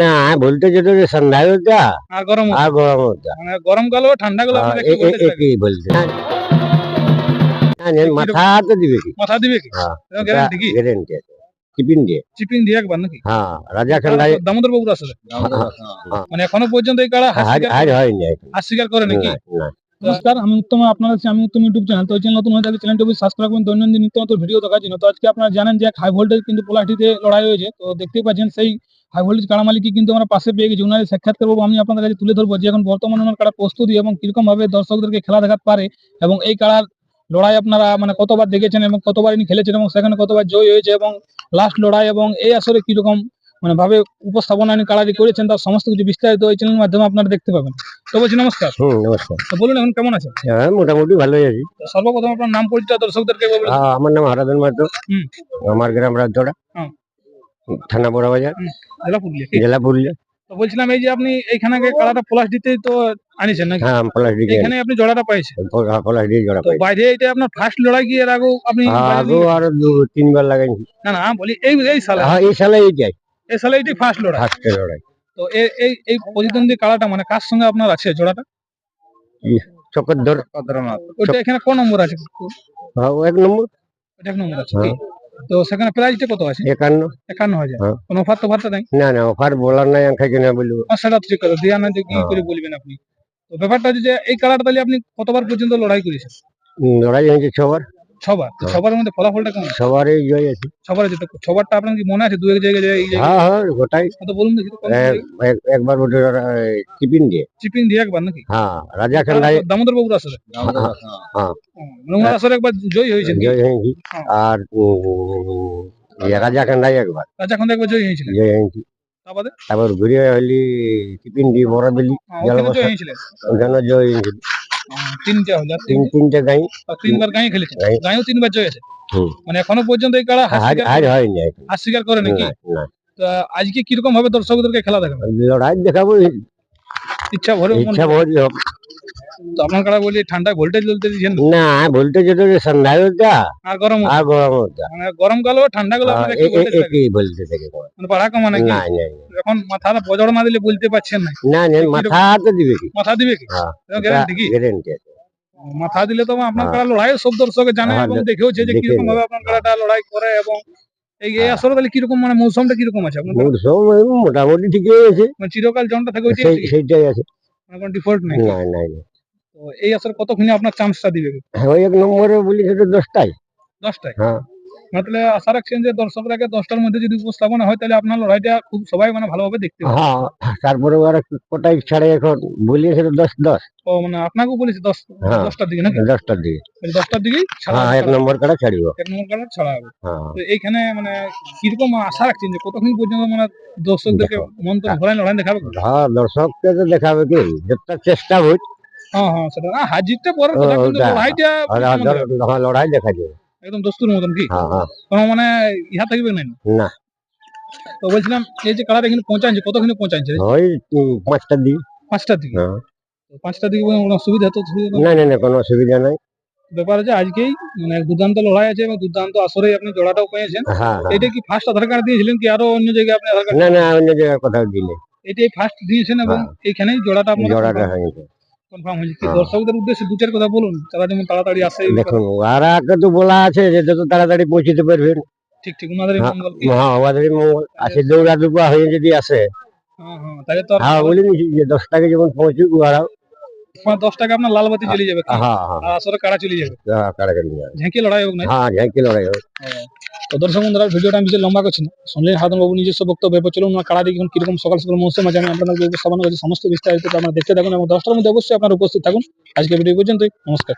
না বলতে যেটা যে হতা আর গরম। আর গরম মানে গরমকাল ও ঠান্ডাকাল হ্যাঁ। একই মাথা তো দিবে কি? মাথা দিবে কি? হ্যাঁ গ্যারান্টি কি? গ্যারেন্টি আছে। টিফিন দিয়ে। চিপিং দিয়ে একবার নাকি? হ্যাঁ রাজা খান্ডাই দামোদর বাবুর আসলে। হ্যাঁ, মানে এখনও পর্যন্ত এই কাড়া আজ স্বীকার- হয়নি হার স্বীকার করে নাকি? না না। নমস্কার আমি উত্তম আপনার কাছে আমি উত্তম ইউটিউব চ্যানেল। তো এই চ্যানেল নতুন হয়ে চ্যানেলটি সাবস্ক্রাইব দৈনন্দিন নিত্য নতুন ভিডিও দেখার জন্য। তো আজকে আপনারা জানেন যে হাই ভোল্টেজ কিন্তু পোলাটিতে লড়াই হয়েছে। তো দেখতেই পাচ্ছেন সেই হাই ভোল্টেজ কাড়া মালিককে কিন্তু আমরা পাশে পেয়ে গেছি। ওনার সাক্ষাৎ করব আমি আপনাদের কাছে তুলে ধরবো যে এখন বর্তমানে ওনার কাড়া প্রস্তুতি এবং কীরকম ভাবে দর্শকদেরকে খেলা দেখাতে পারে এবং এই কাড়ার লড়াই আপনারা মানে কতবার দেখেছেন এবং কতবার ইনি খেলেছেন এবং সেখানে কতবার জয় হয়েছে এবং লাস্ট লড়াই এবং এই আসরে কীরকম মানে ভাবে উপস্থাপনা ইনি কাড়াটি করেছেন তার সমস্ত কিছু বিস্তারিত এই চ্যানেলের মাধ্যমে আপনারা দেখতে পাবেন। তো বলছি নমস্কার। নমস্কার। তো বলুন এখন কেমন আছেন? হ্যাঁ মোটামুটি ভালোই আছি। সর্বপ্রথম আপনার নাম পরিচয় দর্শকদেরকে বলবেন। হ্যাঁ, আমার নাম হারাধন মাহাতো। আমার গ্রাম রাজদড়া। থানা বড় বাজার। জেলা পুরুলিয়া জেলা পুরুলিয়া। তো বলছিলাম এই যে আপনি এইখানে কালাটা পলাশ দিতেই তো আনিছেন নাকি? হ্যাঁ পলাশ দিকে এখানে আপনি জোড়াটা পাইছেন। পলাশ দিয়ে জোড়া তো পাই বাইরে এটা আপনার ফার্স্ট লড়াই কি এর আগেও আপনি আগেও দিয়ে- আরও তিনবার লাগাইছি। না না বলি এই এই সালে। হ্যাঁ এই সালে এইটাই এই সালে এটি ফার্স্ট লড়াই। ফার্স্টের লড়াই। তো এই এই এই প্রতিদ্বন্দ্বী কালাটা মানে কার সঙ্গে আপনার আছে জোড়াটা? চকরধর ওইটা এখানে কোন নম্বর আছে? হ্যাঁ, এক নম্বর। এক নম্বর আছে হ্যাঁ। তো সেখানে প্রাইসটা কত আছে? একান্ন। একান্ন হাজার। হ্যাঁ। কোনো অফার তো ফারটা নাই? না না অফার বলার নাই খাইছি না বলব। সেটা ঠিক কথা দিয়া না যে কি হ্যাঁ। করে বলবেন আপনি। তো ব্যাপারটা হচ্ছে যে এই কালারটা তাহলে আপনি কতবার পর্যন্ত লড়াই করেছেন? লড়াই হয়েছে ছবার। ছবার তো হ্যাঁ। মধ্যে ফলাফলটা কেমন? সবারই জয় আছে। ছবার আছে তো আপনার কি মনে আছে? দু এক জায়গায় এই হ্যাঁ হ্যাঁ গোটাই তো বলুন দেখি একবার ওটা দিয়ে। চিপিং দিয়ে একবার নাকি? হ্যাঁ রাজা খান্ডাই দামোদর বাবুর হ্যাঁ। মানে ওনার একবার জয় হয়েছে জয় হয়েছি। আর উম, রাজা খান্ডাই একবার। রাজা একবার জয় হয়েছিলেন? জয় হয়েছি। তারপর? ঘুরে হলি টিফিন দিয়ে বড় দিলি জয় হয়েছিলেন। ওখানে জয় হয়েছিল। হ্যাঁ, তিনটা হলো আর তিন তিন- তিনটে গাই। তিনবার গাঁয়ে খেলেছে। গাঁয়ে। তিনবার মানে এখনও পর্যন্ত এই কারা হার আজ স্বীকার হয়নি করে নাকি? আজকে কীরকম ভাবে দর্শকদেরকে খেলা দেখাবো? লড়াই দেখাবো। ইচ্ছা ভরে ইচ্ছা করে। বহুত আপনার বলি ঠান্ডায় ভোল্টেজ জ্বলতে দিচ্ছেন না? বলতে যেটা যে সন্ধ্যা আর গরম আর গরম হতা মানে গরমকালও ঠান্ডাকালও আপনার একটু voltage থাকে। একই বলতে থাকে মানে পাড়া কমা নাকি? না না এখন মাথাটা বজড় না দিলে বলতে পারছেন না। না না মাথা তো দিবে কি? মাথা দিবে কি? হ্যাঁ গ্যারান্টি কি? গ্যারেন্টি আছে। মাথা দিলে তো আপনার হ্যাঁ। লড়াই সব দর্শকে জানে হ্যাঁ, এবং দেখেওছে যে কীরকম ভাবে আপনার লড়াই করে এবং এই এই হ্যাঁ। আসলে তাহলে কীরকম মানে মৌসুমটা কীরকম আছে? মোটামুটি ঠিকই আছে মানে চিরকাল জনটা থাকে সেইটাই আছে। মানে কোনো ডিফল্ট নেই? না না। এই আসলে কতক্ষণে আপনার চান্সটা দিবে? হ্যাঁ, ওই এক নম্বরে বলি সেটা দশটাই দশটায়? হ্যাঁ। মানে আশা রাখছেন যে দর্শকরাকে দশটার মধ্যে যদি উপস্থাপনা হয় তাহলে আপনার লড়াইটা খুব সবাই মানে ভালোভাবে দেখতে পাবে। হ্যাঁ তারপরে ওরা কোটাই ছাড়ে এখন? বলি সেটা দশ দশ। তো মানে আপনাকেও বলেছি দশ হ্যাঁ। দশটার দিকে নাকি? দশটার দিকে। দশটার ছাড়া হ্যাঁ এক নম্বর কাটা ছাড়িব। এক নম্বর কার্ড ছাড়া হবে। হ্যাঁ। তো এইখানে মানে কীরকম আশা রাখছেন যে কতক্ষণ পর্যন্ত মানে দর্শকদেরকে মন তো ভরায় লড়াই দেখাবে? হ্যাঁ দর্শককে তো দেখাবে কি? যতটা চেষ্টা হই হ্যাঁ হ্যাঁ সেটা না হার জিতটা পরের কথা কিন্তু লড়াইটা আর আর প্রথম ধর- লড়াই দেখা যাবে একদম দস্তুর মতন কি? কোনো মানে ইহা থাকবে না। না। তো বলছিলাম এই যে কালার এখানে পৌঁছাচ্ছে কতক্ষণে পৌঁছাচ্ছে ওই পাঁচটার দিকে। পাঁচটার দিকে? পাঁচটার দিকে কোনো সুবিধা তো না না না কোনো অসুবিধা নাই। ব্যাপার আছে আজকেই মানে দুর্দান্ত লড়াই আছে এবং দুর্দান্ত আসরেই আপনি জোড়াটাও পেয়েছেন। হ্যাঁ হ্যাঁ। এটা কি ফার্স্ট আধার কার্ড দিয়েছিলেন কি আরও অন্য জায়গায় আপনি আধার কার্ড না না অন্য জায়গায় কোথাও দিলে। এটাই ফার্স্ট দিয়েছেন এবং হ্যাঁ। এইখানেই জোড়াটা আপনার জড়াটা হয়েছে কনফার্ম হয়েছে। কি হ্যাঁ। দর্শকদের উদ্দেশ্যে দু চার কথা বলুন তারা যেমন তাড়াতাড়ি আসে তো বলা আছে যে যত তাড়াতাড়ি পৌঁছতে পারবেন। ঠিক ঠিক ওনাদের এই হ্যাঁ, মঙ্গল হ্যাঁ আমাদের মঙ্গল আছে দৌড়া দুপা হয়ে যদি আসে। হ্যাঁ হ্যাঁ তাহলে তো হ্যাঁ যে দশটাকে যখন পৌঁছুক ওরা দশ টাকা আপনার লালবাতি চলে যাবে কি? হ্যাঁ হ্যাঁ। আর আসরে কাড়া চলে যাবে। হ্যাঁ। ঝেঁকে লড়াই হোক না হ্যাঁ ঝাঁকি লড়াই হোক। তো দর্শক বন্ধুরা ভিডিওটা আমি বেশি লম্বা করছি না। শুনলেন হাদন বাবু নিজস্ব বক্তব্য এরপর চলুন না কাড়া দেখুন কীরকম সকাল সকাল মৌসুম আছে আমি আপনাদের উপস্থাপন করছি সমস্ত বিস্তারিত আপনারা দেখতে থাকুন এবং দশটার মধ্যে অবশ্যই আপনারা উপস্থিত থাকুন। আজকে ভিডিও পর্যন্তই নমস্কার।